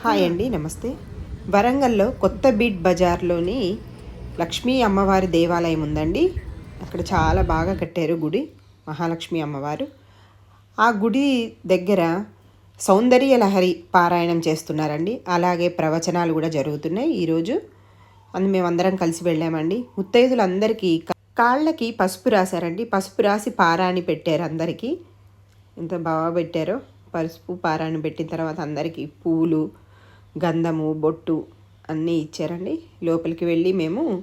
Hi అండి నమస్తే. వరంగల్లో కొత్త బీట్ బజార్లోని లక్ష్మీ అమ్మవారి దేవాలయం ఉందండి. అక్కడ చాలా బాగా కట్టారు గుడి మహాలక్ష్మి అమ్మవారు. ఆ గుడి దగ్గర సౌందర్య లహరి పారాయణం చేస్తున్నారండి. అలాగే ప్రవచనాలు కూడా జరుగుతున్నాయి ఈరోజు. అందు మేమందరం కలిసి వెళ్ళామండి. ముత్తైదులందరికీ కాళ్ళకి పసుపు రాశారండి. పసుపు రాసి పారాణి పెట్టారు అందరికీ. ఎంత బాగా పెట్టారో. పసుపు పారాణి పెట్టిన తర్వాత అందరికీ పూలు గంధము బొట్టు అన్నీ ఇచ్చారండి. లోపలికి వెళ్ళి మేము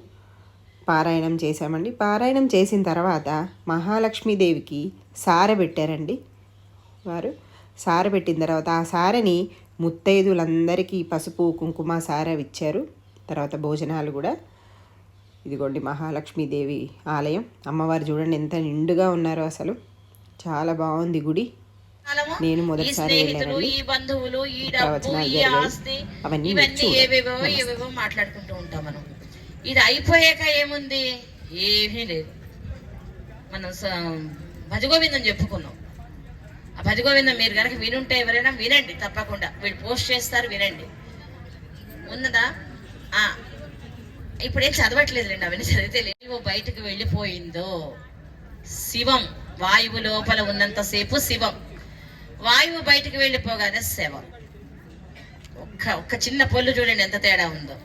పారాయణం చేశామండి. పారాయణం చేసిన తర్వాత మహాలక్ష్మీదేవికి సార పెట్టారండి వారు. సార పెట్టిన తర్వాత ఆ సారని ముత్తైదులందరికీ పసుపు కుంకుమ సారె ఇచ్చారు తర్వాత భోజనాలు కూడా. ఇదిగోండి మహాలక్ష్మీదేవి ఆలయం. అమ్మవారు చూడండి ఎంత నిండుగా ఉన్నారో అసలు. చాలా బాగుంది గుడి. నేను ఈ మొదటిసారి ఈ బంధువులు ఈ డబ్బు ఈ. ఆస్తి అవన్నీ ఇవన్నీ. ఏవేవో. ఏవేవో మాట్లాడుకుంటూ ఉంటాం మనం. ఇది అయిపోయాక ఏముంది? ఏమీ లేదు. మనం భజగోవిందం చెప్పుకున్నాం. ఆ భజగోవిందం మీరు కనుక వినుంటే ఎవరైనా వినండి తప్పకుండా. వీళ్ళు పోస్ట్ చేస్తారు వినండి. ఉన్నదా? ఆ. ఇప్పుడు చదవట్లేదు రండి అవన్నీ చదివితే లేవు బయటకు వెళ్ళిపోయిందో. శివం వాయువు లోపల ఉన్నంతసేపు శివం. వాయువు బయటికి వెళ్ళిపోగానే సేవ ఒక్క ఒక్క చిన్న పొల్లు చూడండి ఎంత తేడా ఉందో.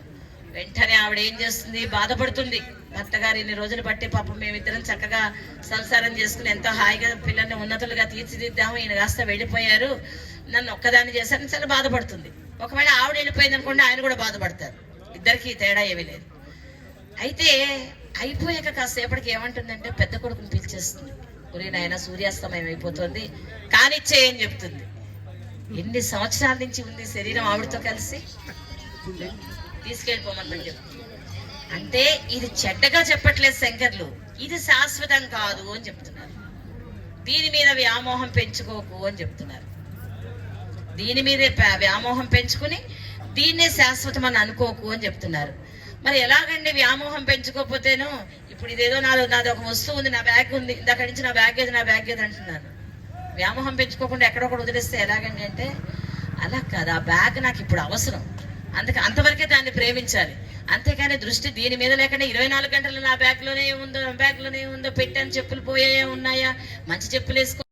వెంటనే ఆవిడ ఏం చేస్తుంది? బాధపడుతుంది. భర్త గారు ఇన్ని రోజులు బట్టి పాపం మేమిద్దరం చక్కగా సంసారం చేసుకుని ఎంతో హాయిగా పిల్లల్ని ఉన్నతులుగా తీర్చిదిద్దాము. ఈయన కాస్త వెళ్ళిపోయారు. నన్ను ఒక్కదాన్ని చేశారని చాలా బాధపడుతుంది. ఒకవేళ ఆవిడ వెళ్ళిపోయింది అనుకోండి ఆయన కూడా బాధపడతారు. ఇద్దరికి తేడా ఏమీ లేదు. అయితే అయిపోయాక కాసేపటికి ఏమంటుందంటే పెద్ద కొడుకుని పిలిచేస్తుంది. ఒరే నాయన సూర్యాస్తమయం అయిపోతుంది. కానిచ్చేయని చెప్తుంది. ఎన్ని సంవత్సరాల నుంచి ఉంది శరీరం ఆవిడతో కలిసి? తీసుకెళ్ళిపోమని చెప్తుంది అంటే ఇది చెడ్డగా చెప్పట్లేదు శంకర్లు. ఇది శాశ్వతం కాదు అని చెప్తున్నారు. దీని మీద వ్యామోహం పెంచుకోకు అని చెప్తున్నారు. దీని మీదే వ్యామోహం పెంచుకుని దీన్నే శాశ్వతం అని అనుకోకు అని చెప్తున్నారు. మరి ఎలాగండి వ్యామోహం పెంచుకోకపోతేను ఇప్పుడు ఇదేదో నాది నాది ఒక వస్తువు ఉంది నా బ్యాగ్ ఉంది ఇందాక నుంచి నా బ్యాగ్ ఏది నా బ్యాగ్ ఏది అంటున్నాను. వ్యామోహం పెంచుకోకుండా ఎక్కడొక్కడ వదిలేస్తే ఎలాగండి అంటే అలా కాదు ఆ బ్యాగ్ నాకు ఇప్పుడు అవసరం. అందుకే అంతవరకే దాన్ని ప్రేమించాలి. అంతేకాని దృష్టి దీని మీద లేకుండా ఇరవై నాలుగు గంటలు నా బ్యాగ్లోనే ఉందో నా బ్యాగ్లోనే ఉందో పెట్టాను చెప్పులు పోయే ఉన్నాయా మంచి చెప్పులు వేసుకో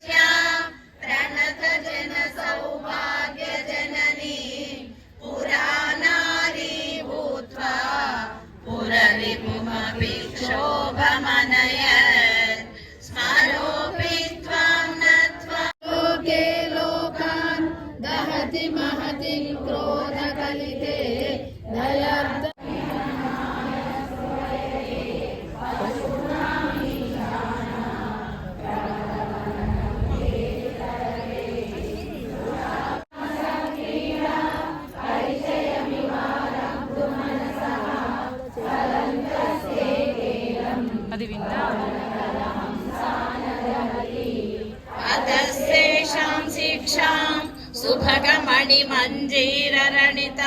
అతశేషాం శిక్షాం సుభగమణి మంజీరరణిత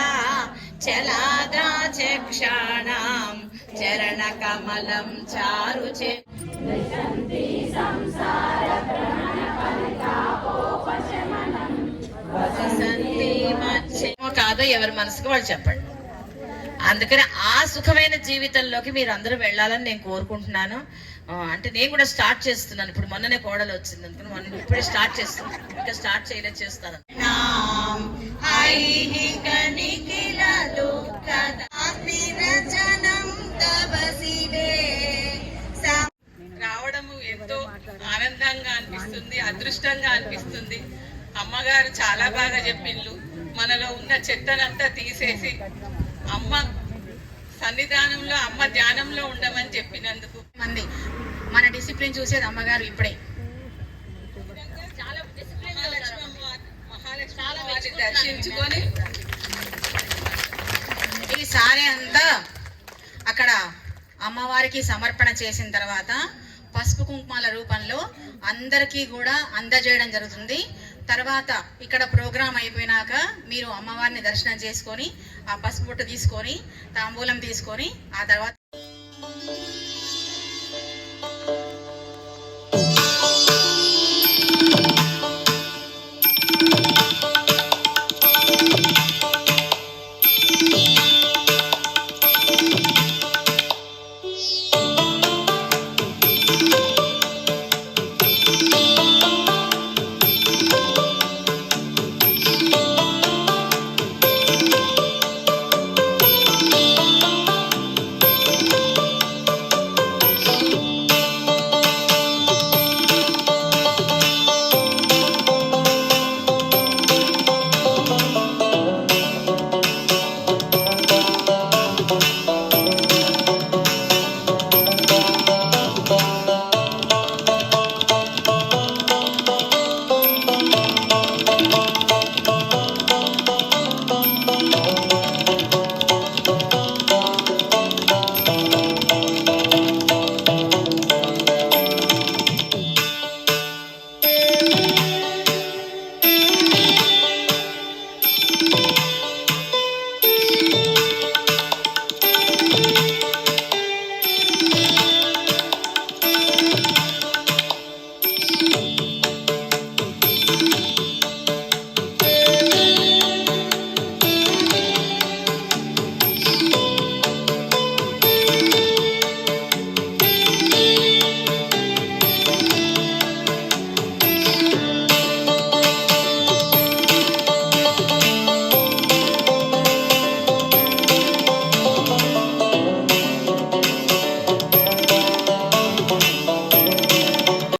చలాదా చక్షాణం చరణ కమలం చారు చే కాదో ఎవరి మనసుకు వాళ్ళు చెప్పండి. అందుకని ఆ సుఖమైన జీవితంలోకి మీరు అందరూ వెళ్ళాలని నేను కోరుకుంటున్నాను. అంటే నేను కూడా స్టార్ట్ చేస్తున్నాను. ఇప్పుడు మొన్ననే కోడలు వచ్చింది అందుకని మొన్న ఇప్పుడే స్టార్ట్ చేస్తున్నాను. ఇంకా స్టార్ట్ చేయలేదు చేస్తాను. రావడము ఎంతో ఆనందంగా అనిపిస్తుంది అదృష్టంగా అనిపిస్తుంది. అమ్మగారు చాలా బాగా చెప్పిండ్లు మనలో ఉన్న చెత్తనంతా తీసేసి అమ్మ సన్నిధానంలో అమ్మ ధ్యానంలో ఉండమని చెప్పినందుకు. మంది. మన డిసిప్లిన్ చూసేది అమ్మగారు ఇప్పుడే. చాలా మహాలక్ష్మి దర్శించుకొని ఈ సారీ అంతా అక్కడ అమ్మవారికి సమర్పణ చేసిన తర్వాత పసుపు కుంకుమాల రూపంలో అందరికీ కూడా అందజేయడం జరుగుతుంది. తర్వాత ఇక్కడ ప్రోగ్రాం అయిపోయినాక మీరు అమ్మవారిని దర్శనం చేసుకొని ఆ పసుపు బొట్టు తీసుకొని తాంబూలం తీసుకొని ఆ తర్వాత